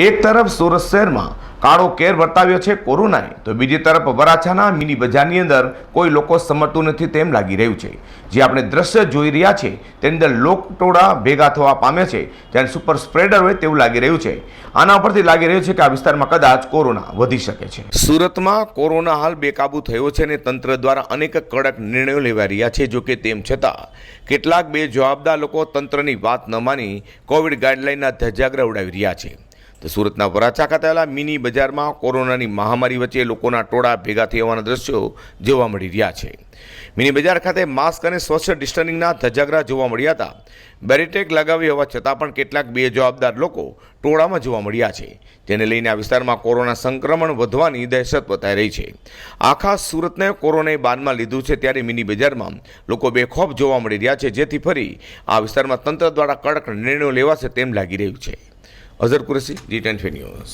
એક તરફ સુરત શહેરમાં કાળો કેર વર્તાવ્યો છે કોરોનાએ, તો બીજી તરફ વરાછાના મિની બજારની અંદર કોઈ લોકો સમજતું નથી તેમ લાગી રહ્યું છે. જે આપણે દ્રશ્ય જોઈ રહ્યા છે, તેની અંદર લોકટોળા ભેગા થવા પામે છે જ્યારે સુપર સ્પ્રેડર હોય તેવું લાગી રહ્યું છે. આના ઉપરથી લાગી રહ્યું છે કે આ વિસ્તારમાં કદાચ કોરોના વધી શકે છે. સુરતમાં કોરોના હાલ બેકાબુ થયો છે અને તંત્ર દ્વારા અનેક કડક નિર્ણયો લેવાઈ રહ્યા છે, જો કે તેમ છતાં કેટલાક બે જવાબદાર લોકો તંત્રની વાત ન માની કોવિડ ગાઈડલાઇનના ધજાગરા ઉડાવી રહ્યા છે. તો સુરતના વરાછા ખાતે આવેલા મિની બજારમાં કોરોનાની મહામારી વચ્ચે લોકોના ટોળા ભેગા થઈ હોવાના દ્રશ્યો જોવા મળી રહ્યા છે. મિની બજાર ખાતે માસ્ક અને સોશિયલ ડિસ્ટન્સિંગના ધજાગરા જોવા મળ્યા હતા. બેરીટેક લગાવી હોવા છતાં પણ કેટલાક બે જવાબદાર લોકો ટોળામાં જોવા મળ્યા છે. જેને લઈને આ વિસ્તારમાં કોરોના સંક્રમણ વધવાની દહેશત બતાઈ રહી છે. આખા સુરતને કોરોનાએ બાનમાં લીધું છે ત્યારે મિની બજારમાં લોકો બેખોફ જોવા મળી રહ્યા છે. જેથી ફરી આ વિસ્તારમાં તંત્ર દ્વારા કડક નિર્ણયો લેવાશે તેમ લાગી રહ્યું છે. অবজার্ভ করেছি রিটার্ন ফেনিউজ